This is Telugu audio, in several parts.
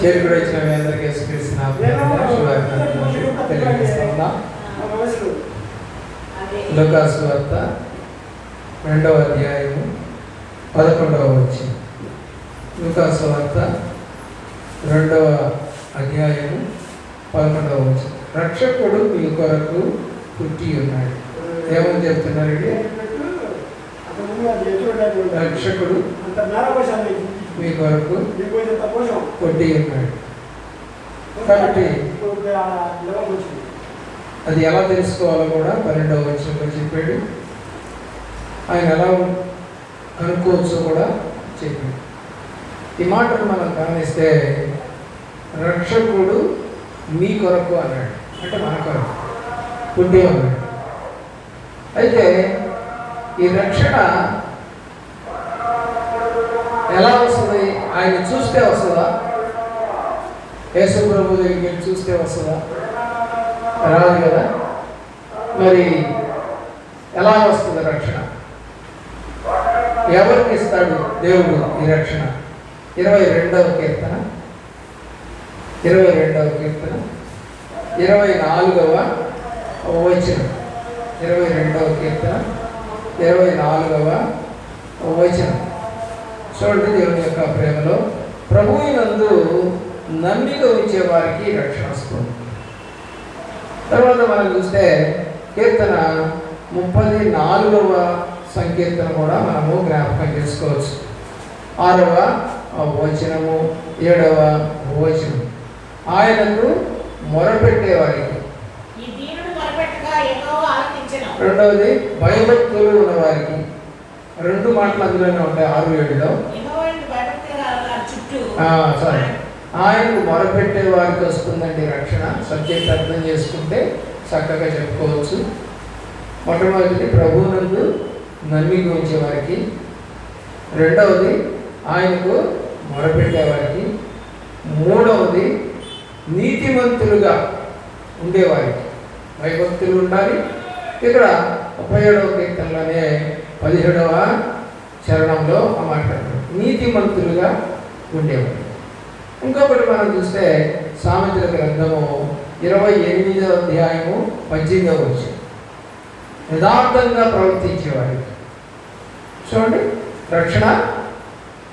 చేరుకుడు వచ్చిన మీ అందరికీ యేసుక్రీస్తు నామమున శుభాకాంక్షలు తెలియజేస్తా ఉన్నాం. లూకాసు వార్త రెండవ అధ్యాయము పదకొండవ వచ్చి లూకాసు వార్త రెండవ అధ్యాయము పదకొండవ వచ్చి రక్షకుడు మీ కొరకు పుట్టి ఉన్నాడు ఏమని చెప్తున్నారు ఇది? రక్షకుడు మీ కొరకు కొట్టి ఉన్నాడు కాబట్టి అది ఎలా తెలుసుకోవాలో కూడా పన్నెండవ వచ్చంలో చెప్పాడు. ఆయన ఎలా కనుక్కోవచ్చు కూడా చెప్పాడు. ఈ మాటను మనం గమనిస్తే రక్షకుడు మీ కొరకు అన్నాడు. అంటే మన కొరకు. పుట్టి ఉన్నాడు అయితే ఈ రక్షణ ఎలా వస్తుంది? ఆయన చూస్తే వస్తుందా? యేసు ప్రభు దగ్గరికి చూస్తే వస్తుందా? రాదు కదా? మరి ఎలా వస్తుంది రక్షణ? ఎవరికి ఇస్తాడు దేవుడు ఈ రక్షణ? ఇరవై రెండవ కీర్తన. ఇరవై రెండవ కీర్తన. ఇరవై నాలుగవ వచనం. ఇరవై రెండవ కీర్తన. ఇరవై నాలుగవ వచనం. చూడండి దేవుని యొక్క ప్రేమలో ప్రభువునందు నమ్మిక ఉంచే వారికి రక్షణ వస్తుంది. తర్వాత మనం చూస్తే కీర్తన ముప్పది నాలుగవ సంకీర్తన కూడా మనము జ్ఞాపకం చేసుకోవచ్చు. ఆరవ వచనము ఏడవ వచనం. ఆయనకు మొరపెట్టే వారికి. ఈ దీనుడు మొరపెట్టగా యెహోవా ఆలకించెను. రెండవది భయభక్తులు ఉన్న వారికి రెండు మాటలు అందులోనే ఉంటాయి ఆరు ఏడులో. సారీ. ఆయనకు మొరపెట్టే వారికి వస్తుందండి రక్షణ. సబ్జెక్ట్ అర్థం చేసుకుంటే చక్కగా చెప్పుకోవచ్చు. మొట్టమొదటిది ప్రభువునందు నమ్మిక ఉంచే వారికి. రెండవది ఆయనకు మొరపెట్టే వారికి. మూడవది నీతిమంతులుగా ఉండేవారికి. భయభక్తులు ఉండాలి. ఇక్కడ ముప్పై ఏడవ కీర్తనలోనే పదిహేడవ చరణంలో ఆ మాట్లాడతారు నీతిమంతులుగా ఉండేవారు. ఇంకొకటి మనం చూస్తే సామెతల గ్రంథము ఇరవై ఎనిమిదవ అధ్యాయము పద్దెనిమిదవ వచ్చి యథార్థంగా ప్రవర్తించేవాడు చూడండి రక్షణ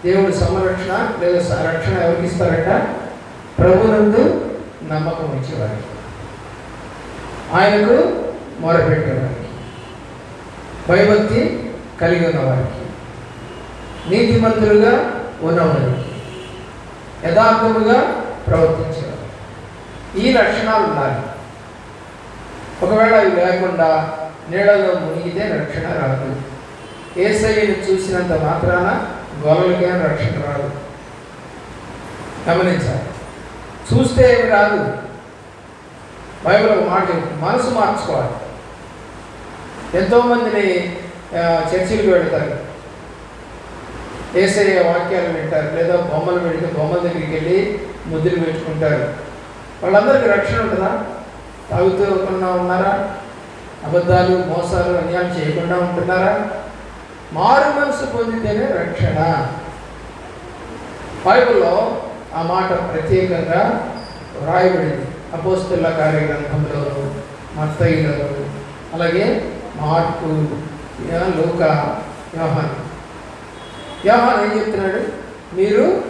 దేవుడి సంరక్షణ లేదా రక్షణ ఎవరికి ఇస్తారట? ప్రభునందు నమ్మకం ఇచ్చేవారికి ఆయనకు మొరపెట్టేవారికి భయభక్తి కలిగి ఉన్నవారికి. నీతిమంతులుగా ఉన్నవారికి. యథార్థముగా ప్రవర్తించేవారు. ఈ లక్షణాలు ఉన్నాయి. ఒకవేళ అవి లేకుండా నీడలో మునిగితే రక్షణ రాదు. ఏసైని చూసినంత మాత్రాన గొల్లలకైనా రక్షణ రాదు. గమనించాలి. చూస్తే ఏమి రాదు. బైబిల్ ఒక మాట మనసు మార్చుకోవాలి. ఎంతోమందిని చర్చిలకు వెళ్తారు. ఏసయ్య వాక్యాలు వింటారు. లేదా బొమ్మలు పెడితే బొమ్మల దగ్గరికి వెళ్ళి ముద్దులు పెట్టుకుంటారు. వాళ్ళందరికీ రక్షణ ఉంటుందా? తాగుతూకుండా ఉన్నారా? అబద్ధాలు మోసాలు అన్యాయం చేయకుండా ఉంటున్నారా? మారు మనసు పొందితేనే రక్షణ. బైబిల్లో ఆ మాట ప్రత్యేకంగా వ్రాయబడింది. అపోస్తుల కార్యగ్రంథంలో మత్తయిలోను అలాగే మార్పు లోక యోహాన్. వ్యవహాన్ ఏం చెప్తున్నాడు? మీరు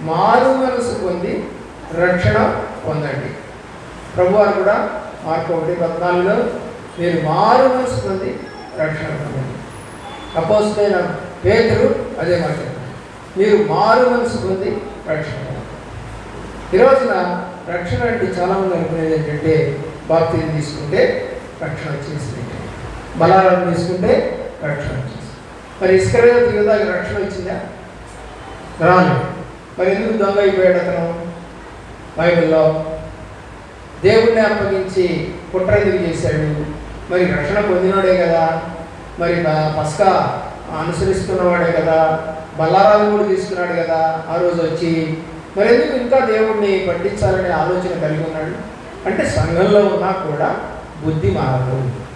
మారు మనసు పొంది రక్షణ పొందండి. ప్రభువారు కూడా మార్పు ఒకటి పద్నాలుగులో మీరు మారు మనసు పొంది రక్షణ పొందండి. అపోస్తైన పేతురు అదే మాట మీరు మారు మనసు పొంది రక్షణ ఈరోజున ఈ రోజున రక్షణ అంటే చాలామంది అనుకునేది ఏంటంటే బాప్తీని తీసుకుంటే రక్షణ వచ్చేసినట్టే బలాలను తీసుకుంటే రక్షణ వచ్చింది. మరి ఇస్కరేత దిగదాకి రక్షణ వచ్చిందా? రాను మరి ఎందుకు దొంగ అయిపోయాడు అతను? బైబిల్లో దేవుణ్ణి అప్పగించి కుట్ర ఎందుకు చేశాడు? మరి రక్షణ పొందినోడే కదా. మరి బ- పస్కా అనుసరిస్తున్నవాడే కదా. బల్లారాలు కూడా తీసుకున్నాడు కదా ఆ రోజు వచ్చి. మరి ఎందుకు ఇంకా దేవుణ్ణి పట్టించాలనే ఆలోచన కలిగి ఉన్నాడు? అంటే సంఘంలో ఉన్నా కూడా బుద్ధి మారదు.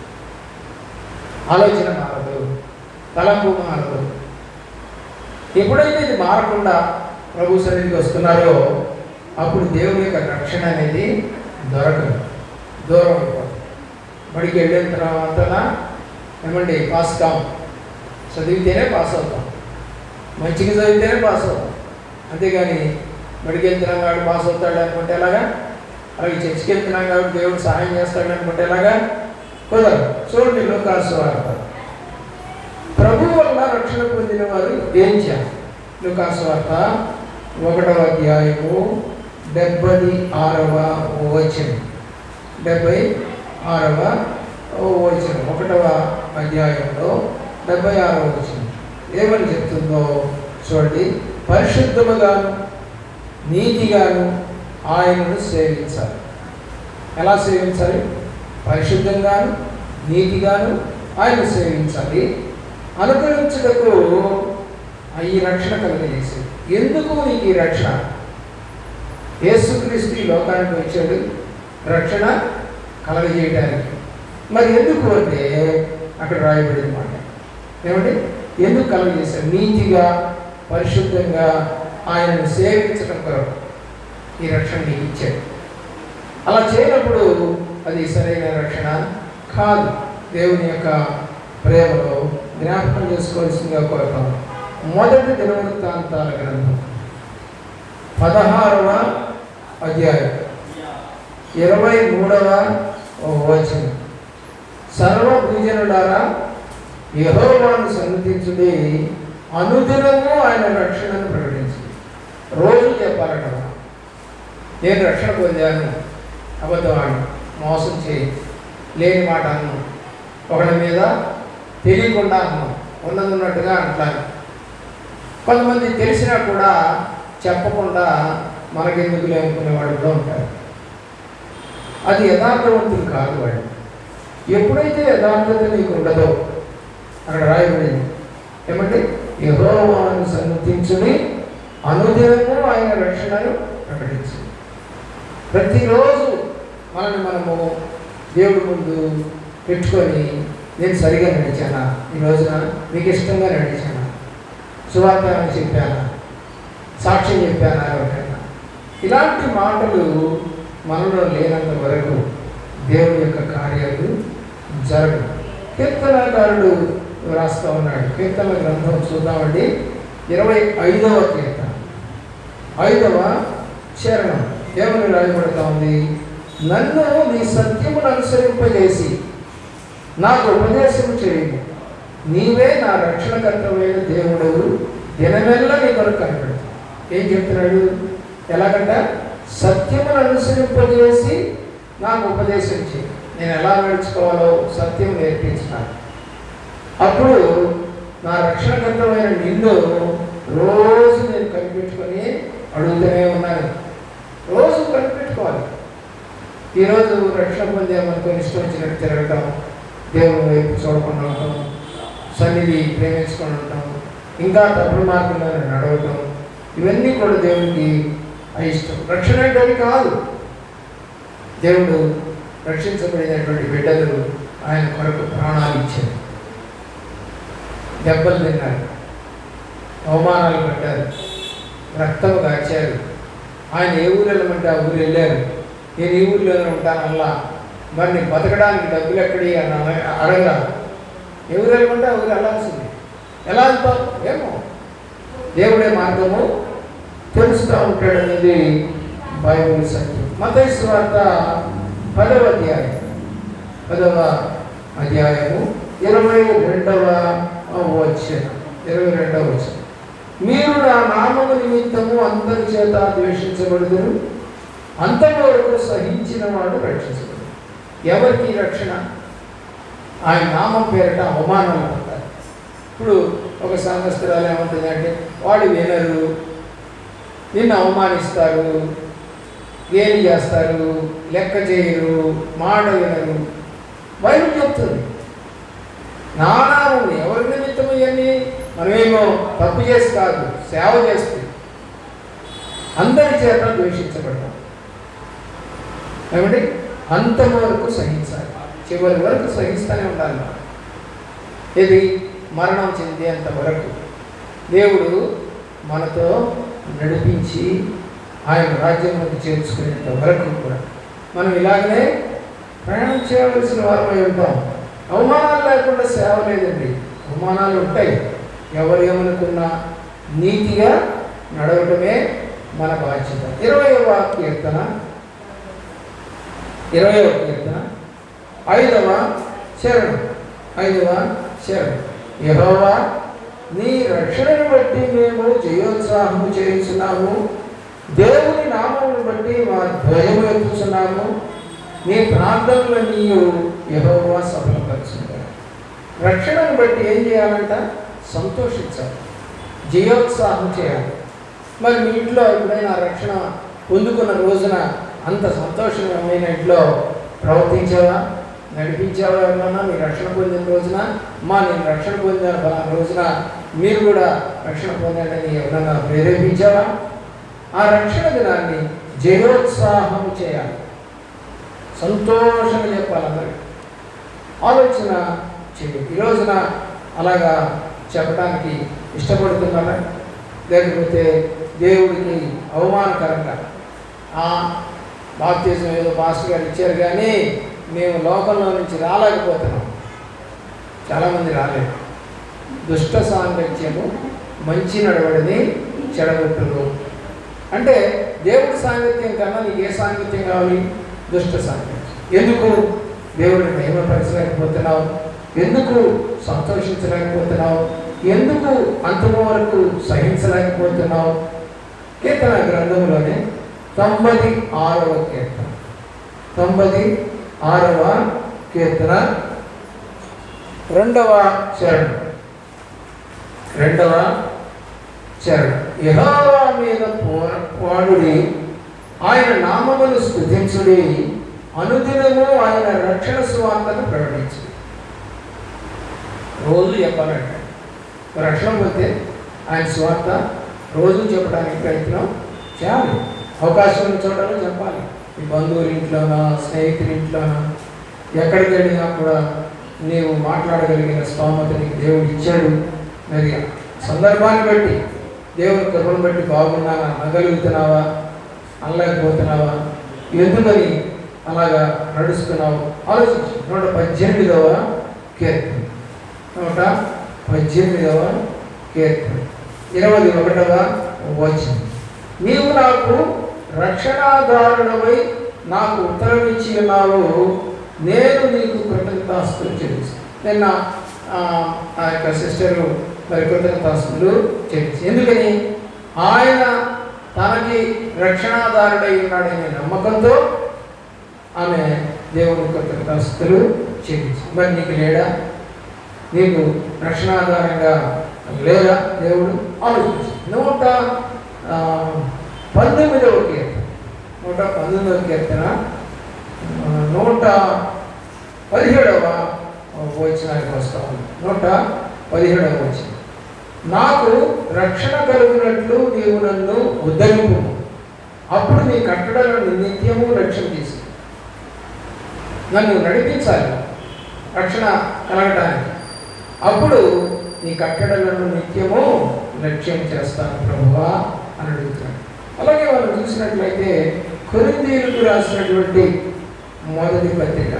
ఆలోచన మారదు తలంపు మారదు. ఎప్పుడైతే ఇది మారకుండా ప్రభు సన్నిధికి వస్తున్నారో అప్పుడు దేవుని యొక్క రక్షణ అనేది దొరకదు దూరం అయిపోతుంది బడికి వెళ్ళిన తర్వాత ఏమండి పాస్ కాం చదివితేనే పాస్ అవుతాం. మంచిగా చదివితేనే పాస్ అవుతాం. అంతేగాని బడికి వెళ్తున్నాం కాబట్టి పాస్ అవుతాడు అనుకుంటే ఎలాగా? అలాగే చర్చికి వెళ్తున్నాం కాబట్టి దేవుడు సహాయం చేస్తాడు అనుకుంటే ఎలాగా? కుదరదు చూడండి లోకాసు వార్త ప్రభు వల్ల రక్షణ పొందిన వారు ఏం చేయాలి? లుకాసు వార్త ఒకటవ అధ్యాయము డెబ్బై ఆరవ వచనం. డెబ్బై ఆరవ వచనం. ఒకటవ అధ్యాయంలో డెబ్బై ఆరవ వచనం. ఏమని చెప్తుందో చూడండి. పరిశుద్ధముగాను నీతిగాను ఆయనను సేవించాలి. ఎలా సేవించాలి? పరిశుద్ధంగాను నీతిగాను ఆయన సేవించాలి. అనుగ్రహించుటకు ఈ రక్షణ కలుగజేసేది. ఎందుకు నీకు ఈ రక్షణ? యేసుక్రీస్తు ఈ లోకానికి వచ్చాడు. రక్షణ కలగజేయడానికి మరి ఎందుకు అంటే అక్కడ రాయబడింది మాట. ఏమంటే ఎందుకు కలగజేశాడు నీతిగా పరిశుద్ధంగా ఆయనను సేవించడం కొరకు ఈ రక్షణ నీకు ఇచ్చాడు. అలా చేయనప్పుడు అది సరైన రక్షణ కాదు. దేవుని యొక్క ప్రేమలో జ్ఞాపకం చేసుకోవాల్సిందిగా కోరుతాం. మొదటి దినవృత్తాంతాల గ్రంథం. పదహారవ అధ్యాయం. ఇరవై మూడవ వచనం. సర్వభూజనులారా యహోవాను సన్నిధించుడి అనుదినము ఆయన రక్షణను ప్రకటించింది రోజు చెప్పాలట నేను రక్షణ పొందాను. అబద్ధవాడు మోసం చేయి లేని మాట అన్ను. ఒకళ్ళ మీద తెలియకుండా అన్నాం. ఉన్నదిన్నట్టుగా అంటాను కొంతమంది తెలిసినా కూడా చెప్పకుండా మనకెందుకు లేనుకునే వాడు కూడా ఉంటారు. అది యథార్థవంతులు కాదు వాడు ఎప్పుడైతే యథార్థత నీకు ఉండదో అక్కడ రాయబడింది. ఏమంటే యహోవాను సన్నతించుని అనుదినము ఆయన రక్షణను ప్రకటించింది. ప్రతిరోజు మనల్ని మనము దేవుడి ముందు పెట్టుకొని నేను సరిగా నడిచానా? ఈ రోజున మీకు ఇష్టంగా నడిచానా? సువార్తను చెప్పానా? సాక్ష్యం చెప్పానా? ఎవరికైనా ఇలాంటి మాటలు మనలో లేనంత వరకు దేవుని యొక్క కార్యాలు జరగవు. కీర్తనకారుడు రాస్తూ ఉన్నాడు. కీర్తన గ్రంథం చూద్దామండి ఇరవై ఐదవ కీర్తన. ఐదవ చరణం ఏమని రాయబడతా ఉంది. నన్ను నీ సత్యమును అనుసరింపజేసి నాకు ఉపదేశం చేయము నీవే నా రక్షణకర్తమైన దేవుడు దినమెల్లా నీ కొరకు కనపడతావు. ఏం చెప్తున్నాడు? ఎలాగంట? సత్యమును అనుసరింపజేసి నాకు ఉపదేశం చేయి. నేను ఎలా నడుచుకోవాలో సత్యం నేర్పించాను అప్పుడు నా రక్షణకర్తమైన నిన్ను రోజు నేను కనిపెట్టుకొని అడుగుతూనే ఉన్నాను. రోజు కనిపెట్టుకోవాలి. ఈరోజు రక్షణ పొందామనుకొని ఇష్టం వచ్చినట్టు తిరగటం దేవుని వైపు చూడకుండా ఉంటాం సన్నిధి ప్రేమించుకొని ఉంటాం ఇంకా తప్పుడు మార్గంలో నడవటం ఇవన్నీ కూడా దేవునికి అయిష్టం. రక్షణ అంటే కాదు. దేవుడు రక్షించబడినటువంటి బిడ్డలు ఆయన కొరకు ప్రాణాలు ఇచ్చారు. దెబ్బలు తిన్నారు. అవమానాలు పడ్డారు. రక్తం కాచారు. ఆయన ఏ ఊరు వెళ్ళమంటే ఆ ఊరు వెళ్ళారు. నేను ఈ ఊరిలోనే ఉంటానల్లా? మరి నేను బతకడానికి డబ్బులు ఎక్కడి అని అన- ఎవరు వెళ్ళకుండా ఎవరు వెళ్ళాల్సింది. ఎలా వెళ్తావు? ఏమో. దేవుడే మార్గము. తెలుస్తూ ఉంటాడనేది బైబుల్ సత్యం. మతైసు వార్త పదవ అధ్యాయం. పదవ అధ్యాయము ఇరవై రెండవ వచ్చిన ఇరవై రెండవ వచ్చిన మీరు నా నామము నిమిత్తము అందరి చేత ద్వేషించబడుదురు. అంతవరకు సహించిన వాడు రక్షించబడు. ఎవరికి రక్షణ? ఆయన నామం పేరిట అవమానాలు అంటారు ఇప్పుడు ఒక సంవత్సరాలు ఏమంటుందంటే వాడు వినరు. నిన్ను అవమానిస్తారు. ఏం చేస్తారు? లెక్క చేయరు. మాట వినరు. బైబిల్ చెప్తుంది. నానాము ఎవరి నిమిత్తం ఇవన్నీ? మనమేమో తప్పు చేసి కాదు సేవ చేస్తుంది అందరి చేత ద్వేషించబడతాం. ఏమండి అంతవరకు సహించాలి. చివరి వరకు సహిస్తూనే ఉండాలి మనం. ఇది మరణం చెందేంత వరకు. దేవుడు మనతో నడిపించి ఆయన రాజ్యంలోకి చేర్చుకునేంత వరకు కూడా. మనం ఇలాగనే ప్రయాణం చేయవలసిన వారమై ఉంటాం. అవమానాలు లేకుండా సేవ లేదండి. అవమానాలు ఉంటాయి. ఎవరు ఏమనుకున్నా నీతిగా నడవటమే మన బాధ్యత. ఇరవై కీర్తన ఇరవయవ కీర్తన ఐదవ శరణం. ఐదవ శరణం. యహోవా నీ రక్షణను బట్టి మేము జయోత్సాహము చేయించున్నాము. దేవుని నామమును బట్టి మా ధ్వజము ఎత్తుచున్నాము. నీ ప్రార్థనలు నీవు యహోవా సఫలపరుచుకుంటారు రక్షణను బట్టి ఏం చేయాలంట? సంతోషించాలి. జయోత్సాహం చేయాలి. మరి మీ ఇంట్లో ఎప్పుడైనా రక్షణ పొందుకున్న రోజున అంత సంతోషమైన ఇంట్లో ప్రవర్తించావా నడిపించావా ఏమన్నా? మీ రక్షణ పొందిన రోజున? మా నేను రక్షణ పొందిన. రోజున మీరు కూడా రక్షణ పొందాలని ఎవరన్నా ప్రేరేపించావా ఆ రక్షణ దినాన్ని జయోత్సాహం చేయాలి. సంతోషంగా చెప్పాలి అందరికి. ఆలోచన చేయండి. ఈ రోజున అలాగా చెప్పడానికి ఇష్టపడుతున్నారా? లేకపోతే దేవుడికి అవమానకరంగా? ఆ ఏదో పాస్టర్ గారు ఇచ్చారు కానీ మేము లోకంలో నుంచి రాలేకపోతున్నాం. చాలామంది రాలేదు. దుష్ట సాంగత్యము మంచి నడవడిని చెడగొట్టును. అంటే దేవుడి సాంగత్యం కన్నా నీకు ఏ సాంగత్యం కావాలి? దుష్ట సాంగత్యం. ఎందుకు? దేవుడిని మహిమపరచలేకపోతున్నావు. ఎందుకు? సంతోషించలేకపోతున్నావు. ఎందుకు అంతము వరకు సహించలేకపోతున్నావు? కీర్తన గ్రంథంలోనే తొంభై ఆరవ కీర్తన. తొంభై ఆరవ కీర్తన. రెండవ చరణం. రెండవ చరణం. యహోవా మీద పో- ఆయన నామమును స్థుతించుడి అనుదినము ఆయన రక్షణ సువార్తను ప్రకటించు రోజు చెప్పాలంటే రక్షణ పోతే ఆయన స్వార్థ రోజు చెప్పడానికి ప్రయత్నం చేయాలి. అవకాశం ఉన్న చోటలో చెప్పాలి. ఈ బంధువుల ఇంట్లోనా స్నేహితుల ఇంట్లోనా ఎక్కడికి వెళ్ళినా కూడా నీవు మాట్లాడగలిగిన స్తోమత నీకు దేవుడు ఇచ్చాడు. మరి సందర్భాన్ని బట్టి దేవుని కృపను బట్టి బాగున్నానా అనగలుగుతున్నావా అనలేకపోతున్నావా? ఎందుకని అలాగా నడుస్తున్నావు? ఆలోచించు. నూట పద్దెనిమిదవ కీర్తన. నూట పద్దెనిమిదవ కీర్తన. ఇరవై ఒకటవ వచనం. నీవు నాకు రక్షణాధారుడమై నాకు ఉత్తరం ఇచ్చి ఉన్నావు నేను నీకు కృతజ్ఞతాస్తులు చెల్లిస్తాను నిన్న ఆ, యొక్క సిస్టరు మరి కృతజ్ఞతాస్తులు చెల్లించి ఎందుకని? ఆయన తనకి రక్షణాధారుడై ఉన్నాడనే నమ్మకంతో ఆమె దేవుని కృతజ్ఞతాస్తులు చెల్లించి మరి నీకు లేడా? నీకు రక్షణాధారంగా లేదా దేవుడు? ఆలోచించి. నూట ఆ, పంతొమ్మిదవ నూట పంతొమ్మిదవ కీర్తన నూట పదిహేడవ వచనానికి వస్తాము నూట పదిహేడవ వచ్చిన నాకు రక్షణ కలుగునట్లు నీవు నన్ను ఉద్ధరింపు అప్పుడు నీ కట్టడలను నిత్యము రక్షణ తీసు. నన్ను నడిపించాలి రక్షణ కలగటానికి. అప్పుడు నీ కట్టడలను నిత్యము లక్ష్యం చేస్తాను ప్రభువా అని అడుగుతున్నాడు. అలాగే వాళ్ళు చూసినట్లయితే కొరిందీలకు రాసినటువంటి మొదటి పత్రిక.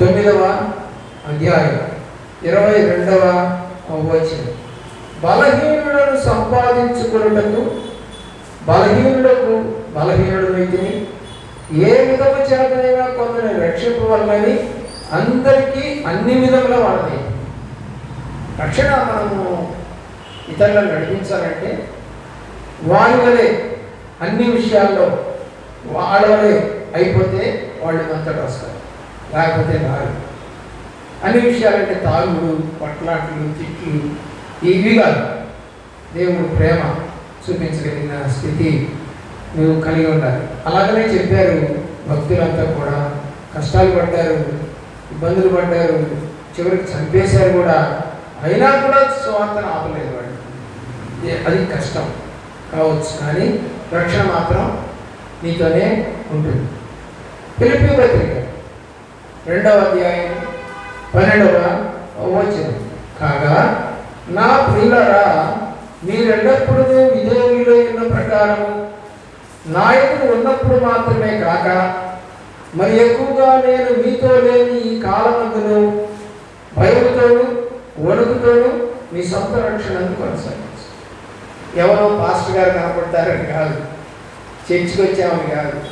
తొమ్మిదవ అధ్యాయం ఇరవై రెండవ వచనం. బలహీనులను సంపాదించుకున్నటకు బలహీనులకు బలహీనుడైతే ఏ విధము చేతనైనా కొందరు రక్షింపవల్లని అందరికీ అన్ని విధముల వాడతాయి రక్షణ మనము ఇతరులను నడిపించాలంటే వారి వలె అన్ని విషయాల్లో వాళ్ళ అయిపోతే వాళ్ళు అంతటా వస్తారు లేకపోతే రారు. అన్ని విషయాలంటే తాగుడు పట్లాట్లు తిట్లు ఇవి కాదు. దేవుడు ప్రేమ చూపించగలిగిన స్థితి నువ్వు కలిగి ఉండాలి. అలాగనే చెప్పారు భక్తులంతా కూడా. కష్టాలు పడ్డారు ఇబ్బందులు పడ్డారు చివరికి చంపేశారు కూడా. అయినా కూడా స్వార్థను ఆపలేదు వాళ్ళు. అది కష్టం కావచ్చు కానీ రక్షణ మాత్రం నీతోనే ఉంటుంది. పిలిపి పత్రిక రెండవ అధ్యాయం పన్నెండవ వచ్చిన కాగా నా ప్రియులరా మీరెల్లప్పుడూ ఉన్న ప్రకారం నాయకుడు ఉన్నప్పుడు మాత్రమే కాక మరి ఎక్కువగా నేను మీతో లేని ఈ కాలమందును భయముతోను వణుకుతోను మీ సొంత రక్షణను కొనసాగించు. ఎవరో పాస్టర్ గారు కనపడతారని కాదు. చర్చికి వచ్చామని కాదు.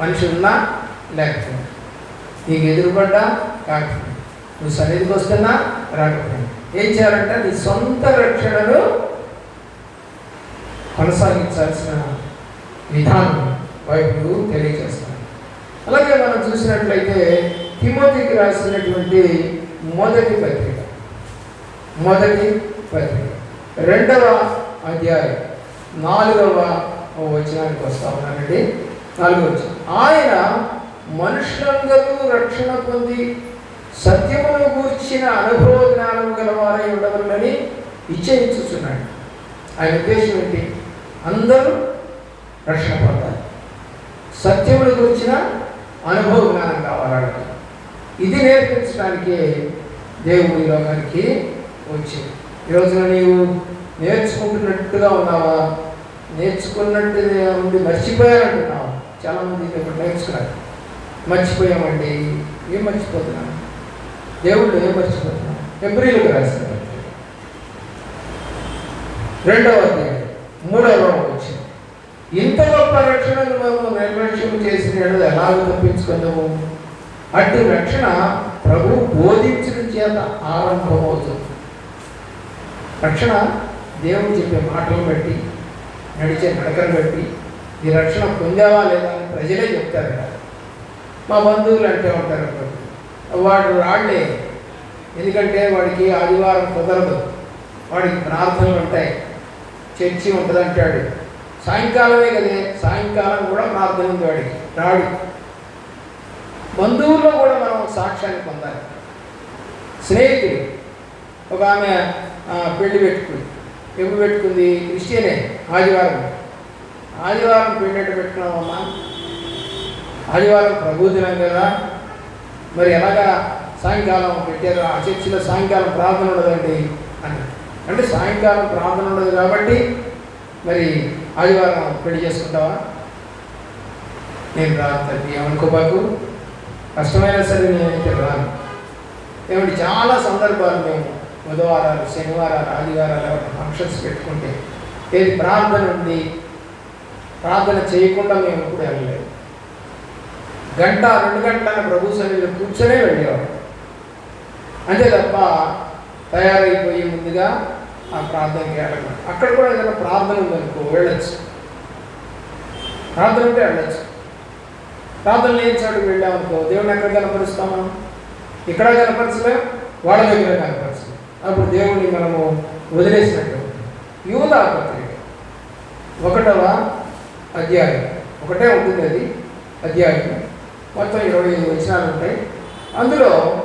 మనిషి ఉన్నా లేకపోయినా. నీకు ఎదురుపడ్డా కాకపోయినా. నువ్వు సన్నిధికి వస్తున్నా రాకపోయినా. ఏం చేయాలంటే నీ సొంత రక్షణను కొనసాగించాల్సిన విధానం వైపు తెలియజేస్తాను. అలాగే మనం చూసినట్లయితే తిమోతికి రాసినటువంటి మొదటి పత్రిక. మొదటి పత్రిక. రెండవ అధ్యాయం. నాలుగవ వచనానికి వస్తా. ఉన్నానండి నాలుగవ వచనం. ఆయన మనుషులందరూ రక్షణ పొంది సత్యమును గూర్చిన అనుభవ జ్ఞానం గలవారై ఉండవలని ఇచ్చేయించుచున్నాడు ఆయన ఉద్దేశం ఏంటి? అందరూ రక్షణ పొందాలి. సత్యమును గురించిన అనుభవ జ్ఞానం కావాలంట. ఇది నేర్పించడానికే దేవుడి లోకానికి వచ్చింది ఈరోజున నీవు నేర్చుకుంటున్నట్టుగా ఉన్నావా? నేర్చుకున్నట్టు ఉండి మర్చిపోయారంటున్నావా. చాలామంది ఇప్పుడు నేర్చుకున్నారు. మర్చిపోయామండి ఏం మర్చిపోతున్నాను? దేవుళ్ళు ఏం మర్చిపోతున్నాం ఎబ్రిలకు రాసిన రెండవ అధ్యాయం మూడవ వచ్చింది. ఇంత గొప్ప రక్షణను మేము నిర్లక్ష్యం చేసిన ఎడల ఎలాగ తప్పించుకుందాము? అటు రక్షణ ప్రభు బోధించడం చేత ఆరంభమవుతుంది. రక్షణ దేవుడు చెప్పే మాటలు బట్టి నడిచే నడకను బట్టి ఈ రక్షణ పొందావా లేదా అని ప్రజలే చెప్తారు కదా. మా బంధువులు అంటే ఉంటారు వాడు రాళ్ళే. ఎందుకంటే వాడికి ఆదివారం కుదరదు. వాడికి ప్రార్థనలు ఉంటాయి. చర్చి ఉంటుంది అంటాడు సాయంకాలమే కదే. సాయంకాలం కూడా ప్రార్థన ఉంది వాడికి. రాడు. బంధువుల్లో కూడా మనం సాక్ష్యాన్ని పొందాలి. స్నేహితుడు. ఒక ఆమె పెళ్ళి పెట్టుకుని. ఎప్పుడు పెట్టుకుంది క్రిస్టియనే ఆదివారం. ఆదివారం పెళ్ళేట పెట్టుకున్నామమ్మా ఆదివారం ప్రభుదినం కదా. మరి ఎలాగా సాయంకాలం పెట్టారు? ఆ చర్చిలో సాయంకాలం ప్రార్థన ఉండదండి అని అంటే సాయంకాలం ప్రార్థన ఉండదు కాబట్టి మరి ఆదివారం పెళ్ళి చేసుకుంటావా? నేను రాను తల్లి ఏమనుకోబాకు కష్టమైనా సరే నేనైతే రాను. ఏమంటే చాలా సందర్భాలు మేము బుధవారాలు శనివారాలు ఆదివారాలు ఫంక్షన్స్ పెట్టుకుంటే ఏది ప్రార్థన ఉంది? ప్రార్థన చేయకుండా మేము ఎప్పుడు వెళ్ళలేదు. గంట రెండు గంటల ప్రభు సన్నిధిలో కూర్చొనే వెళ్ళేవాడు అంతే తప్ప తయారైపోయి ముందుగా ఆ ప్రార్థనకి వెళ్ళడం అక్కడ కూడా ఏదైనా ప్రార్థన ఉందనుకో వెళ్ళచ్చు. ప్రార్థన ఉంటే వెళ్ళచ్చు. ప్రార్థన లేని చోటుకు వెళ్ళామనుకో దేవుని ఎక్కడ కనపరుస్తాం మనం? ఇక్కడ కనపరచలేం? వాళ్ళ దగ్గర కనపరచలేం. అప్పుడు దేవుణ్ణి మనము వదిలేసినట్టు. యూదా పత్రిక ఒకటవ అధ్యాయం. ఒకటే ఉంటుంది అది అధ్యాయం. మొత్తం ఇరవై ఐదు వచనాలు ఉంటాయి. అందులో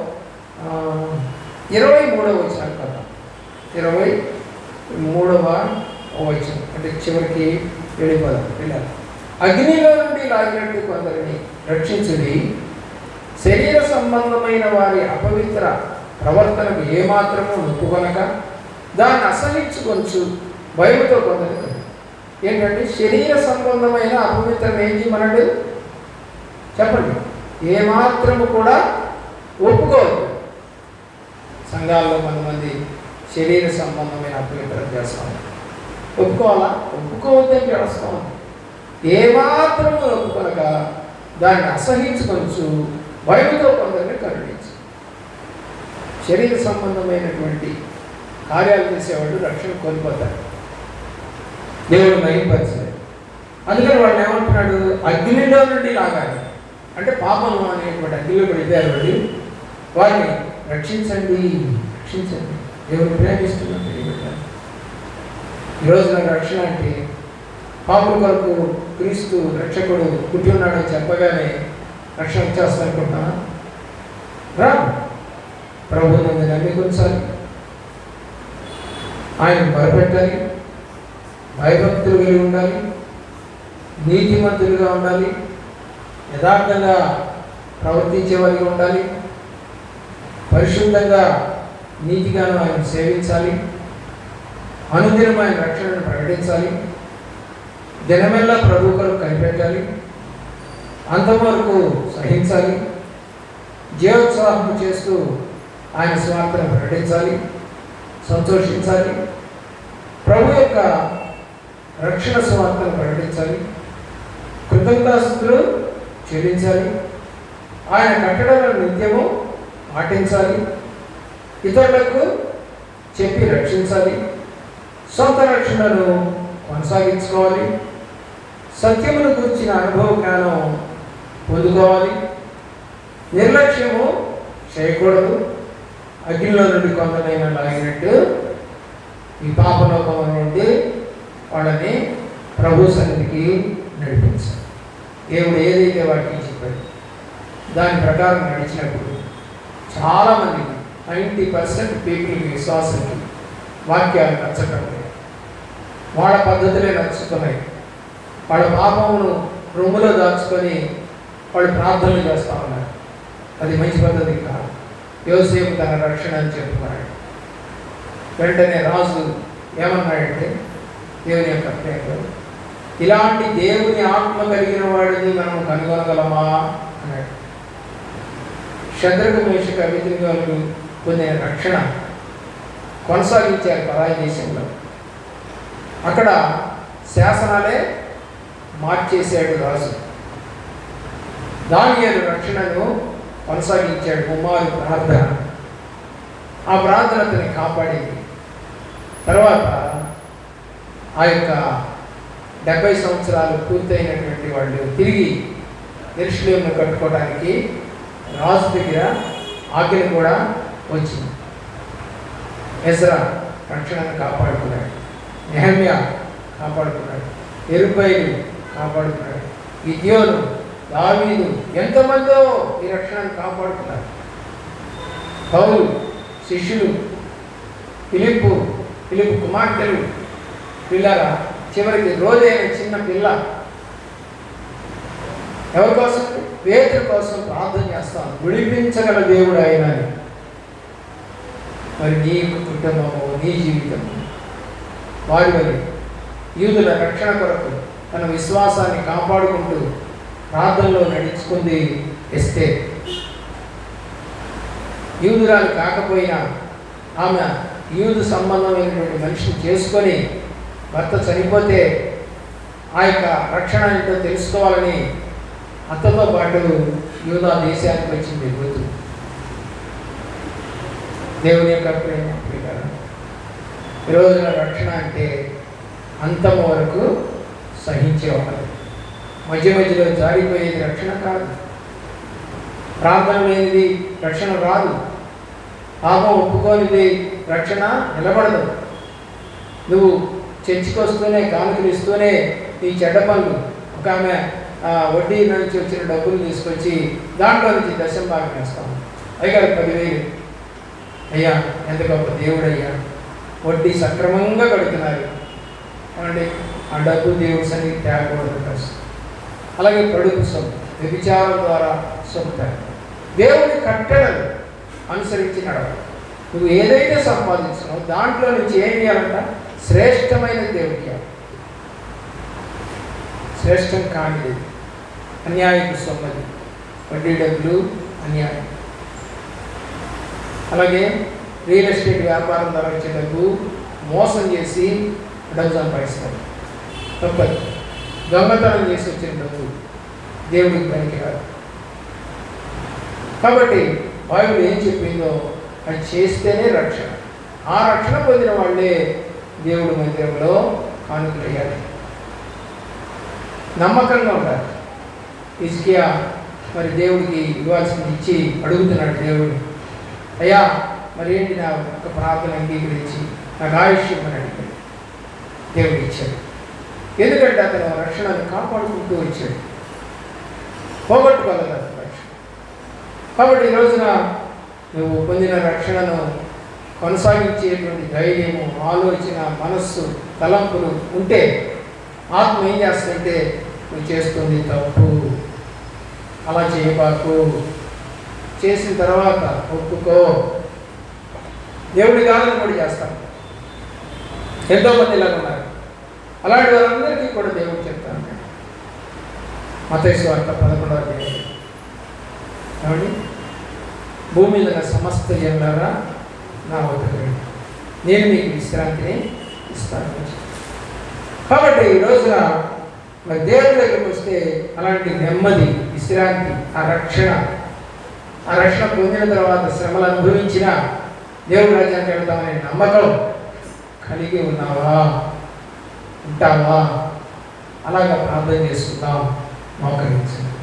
ఇరవై మూడవ వచనం కదా. ఇరవై మూడవ వచనం. అంటే చివరికి వెళ్ళిపోదాం వెళ్ళాలి. అగ్నిలో నుండి లాగినట్టు కొందరిని రక్షించుడి శరీర సంబంధమైన వారి అపవిత్ర ప్రవర్తనకు ఏమాత్రము నొప్పుకొనక దాన్ని అసహించుకొంచు భయముతో కొందరు. ఏంటంటే శరీర సంబంధమైన అపవిత్రం ఏం చేయమనండి చెప్పండి. ఏమాత్రము కూడా ఒప్పుకోదు. సంఘాల్లో కొంతమంది శరీర సంబంధమైన అపవిత్రం చేస్తాం ఒప్పుకోవాలా? ఒప్పుకోవద్దని చేస్తాం ఏమాత్రము ఒప్పుకొనక దాన్ని అసహించుకొనచ్చు భయంతో కొందరిని కరుడి శరీర సంబంధమైనటువంటి కార్యాలు చేసేవాళ్ళు రక్షణ కోల్పోతారు. దేవుడు మహింపరచలేదు అందుకని వాళ్ళు ఏమంటున్నాడు? అగ్నిలో నుండి లాగాలి. అంటే పాపము అనేటువంటి అగ్నిలో పడిపోయారు వాళ్ళు వారిని రక్షించండి రక్షించండి. దేవుడు ప్రేమిస్తున్నాడు తెలియబెట్టాలి ఈరోజు నాకు రక్షణ అంటే పాపం కొరకు క్రీస్తు రక్షకుడు పుట్టి ఉన్నాడని చెప్పగానే రక్షణ వచ్చేస్తా అనుకుంటున్నా రా ప్రభు నన్ను ఆయన భయపెట్టాలి భయభక్తులు కలిగి ఉండాలి నీతిమంతులుగా ఉండాలి యథార్థంగా ప్రవర్తించే వారికి ఉండాలి పరిశుద్ధంగా నీతిగాను ఆయన సేవించాలి అనుదినం ఆయన రక్షణను ప్రకటించాలి దినమెల్లా ప్రభు కొరకు కనిపెట్టాలి అంతవరకు సహించాలి జీవోత్సాహం చేస్తూ ఆయన స్వార్థను ప్రకటించాలి సంతోషించాలి. ప్రభు యొక్క రక్షణ స్వార్థను ప్రకటించాలి కృతజ్ఞాస్తులు చెల్లించాలి ఆయన కట్టడాలను నిత్యము పాటించాలి ఇతరులకు చెప్పి రక్షించాలి సొంత రక్షణను కొనసాగించుకోవాలి సత్యమును గురించిన అనుభవ జ్ఞానం పొందుకోవాలి నిర్లక్ష్యము చేయకూడదు. అగ్నిలో నుండి కొందరైనా లాగినట్టు ఈ పాపలోకం నుండి వాళ్ళని ప్రభు సన్నిధికి నడిపించాలి దేవుడు ఏదైతే వాటికి చెప్పాడు దాని ప్రకారం నడిచినప్పుడు చాలామంది నైంటీ పర్సెంట్ పీపుల్కి విశ్వాసంకి వాక్యాలు నచ్చటం లేదు వాళ్ళ పద్ధతులే నచ్చుతున్నాయి వాళ్ళ పాపమును రొమ్ములో దాచుకొని వాళ్ళు ప్రార్థనలు చేస్తూ ఉన్నారు. అది మంచి పద్ధతి కాదు. యోసేపు తన రక్షణ అని చెప్తున్నాడు వెంటనే రాజు ఏమన్నాడంటే దేవుని యొక్క ప్రేమలో ఇలాంటి దేవుని ఆత్మ కలిగిన వాడిని మనం కనుగొనగలమా? అన్నాడు. శత్రుఘ మేష అభిద్రిగాలు పొందిన రక్షణ కొనసాగించారు పరాయి దేశంలో. అక్కడ శాసనాలే మార్చేశాడు రాజు. దానియేలు రక్షణను కొనసాగించాడు కుమారు ప్రార్థన ఆ ప్రార్థన అతన్ని కాపాడింది తర్వాత ఆ యొక్క డెబ్బై సంవత్సరాలు పూర్తయినటువంటి వాళ్ళు తిరిగి ఎరుషులేమును కట్టుకోవడానికి రాజు దగ్గర ఆజ్ఞ కూడా వచ్చింది. ఎజ్రా రక్షణను కాపాడుకున్నాడు. నెహమ్య కాపాడుకున్నాడు. ఎరుపైలు కాపాడుకున్నాడు. గిద్యోను దావీదు ఎంతమందో ఈ రక్షణను కాపాడుకున్నారు పౌలు శిష్యులు పిలుపు పిలుపు కుమార్తెలు పిల్లల చివరికి రోజైన చిన్న పిల్ల. ఎవరి కోసం? పేదల కోసం ప్రార్థన చేస్తాను. విడిపించగల దేవుడు ఆయన మరి నీ కుటుంబము నీ జీవితము వారి వరి యూదుల రక్షణ కొరకు తన విశ్వాసాన్ని కాపాడుకుంటూ ప్రార్థనలో నడుచుకుంది ఎస్తే యూదురాలు కాకపోయినా ఆమె యూదు సంబంధమైనటువంటి మనిషిని చేసుకొని భర్త చనిపోతే ఆ యొక్క రక్షణ ఏంటో తెలుసుకోవాలని అతతో పాటు యూదా దేశానికి వచ్చింది ఋతు దేవుని యొక్క ప్రేమ ఈ రక్షణ అంటే అంతం వరకు సహించేవాళ్ళు మధ్య మధ్యలో జారిపోయేది రక్షణ కాదు. ప్రార్థన లేనిది రక్షణ రాదు. పాపం ఒప్పుకోనిది రక్షణ నిలబడదు. నువ్వు చర్చికి వస్తూనే కానుకలు ఇస్తూనే నీ చెడ్డ పనులు ఒక ఆమె ఆ, వడ్డీ నుంచి వచ్చిన డబ్బులు తీసుకొచ్చి దాంట్లో నుంచి దశం భాగం వేస్తాం అయ్యారు పదివేలు. అయ్యా ఎంత గొప్ప దేవుడు అయ్యా వడ్డీ సక్రమంగా కడుతున్నారు. ఏమండి? ఆ డబ్బు దేవుడి సన్నిధి తేకూడదు. ఫస్ట్ అలాగే కడుపు సొమ్ము వ్యభిచారం ద్వారా సొమ్ముతారు దేవుని కట్టడలు అనుసరించి నడవాలి. నువ్వు ఏదైతే సంపాదించినావు దాంట్లో నుంచి ఏం చేయాలంట? శ్రేష్టమైన దేవుడికి శ్రేష్టం కానిది అన్యాయపు సొమ్మది వడ్డీ డబ్బులు అన్యాయం. అలాగే రియల్ ఎస్టేట్ వ్యాపారం ద్వారా వచ్చే డబ్బు మోసం చేసి డబ్బు సంపాదిస్తారు. తప్పదు. దొంగతనం చేసి వచ్చిన డబ్బు దేవుడికి పనికిరాదు కాబట్టి బైబిల్ ఏం చెప్పిందో అది చేస్తేనే రక్షణ. ఆ రక్షణ పొందిన వాళ్ళే దేవుడి మందిరంలో కానుకలయ్యాలి నమ్మకంగా ఉండాలి. ఇస్కియా మరి దేవుడికి ఇవ్వాల్సింది ఇచ్చి అడుగుతున్నాడు దేవుడు. అయ్యా మరి ఏంటి నా యొక్క ప్రార్థన అంగీకరించి నాకు ఆయుష్యం అని అడిగాడు. దేవుడు ఇచ్చాడు. ఎందుకంటే అతను రక్షణను కాపాడుకుంటూ వచ్చాడు. పోగొట్టుకోలేదు అతను రక్షణ. కాబట్టి ఈ రోజున నువ్వు పొందిన రక్షణను కొనసాగించేటువంటి ధైర్యము ఆలోచన మనస్సు తలంపులు ఉంటే ఆత్మ ఏం చేస్తుందంటే నువ్వు చేస్తుంది తప్పు. అలా చేయబాకు. చేసిన తర్వాత ఒప్పుకో. దేవుడి కాదని కూడా చేస్తాను ఎంతోమంది ఇలా ఉన్నారు. అలాంటి వారందరికీ కూడా దేవుడు చెప్తాను మతేశ్వ వార్త పదకొండవ కాబట్టి భూమి మీద సమస్త జనులారా నా వద్దకు నేను మీకు విశ్రాంతిని ఇస్తాను. కాబట్టి ఈ రోజున మరి దేవుడి దగ్గరికి వస్తే అలాంటి నెమ్మది విశ్రాంతి ఆ రక్షణ ఆ రక్షణ పొందిన తర్వాత శ్రమలు అనుభవించిన దేవుడి రాజ్యానికి వెళ్తామనే నమ్మకం కలిగి ఉన్నావా? ఉంటావా? అలాగా ప్రార్థన చేసుకుందాం. మోకరించండి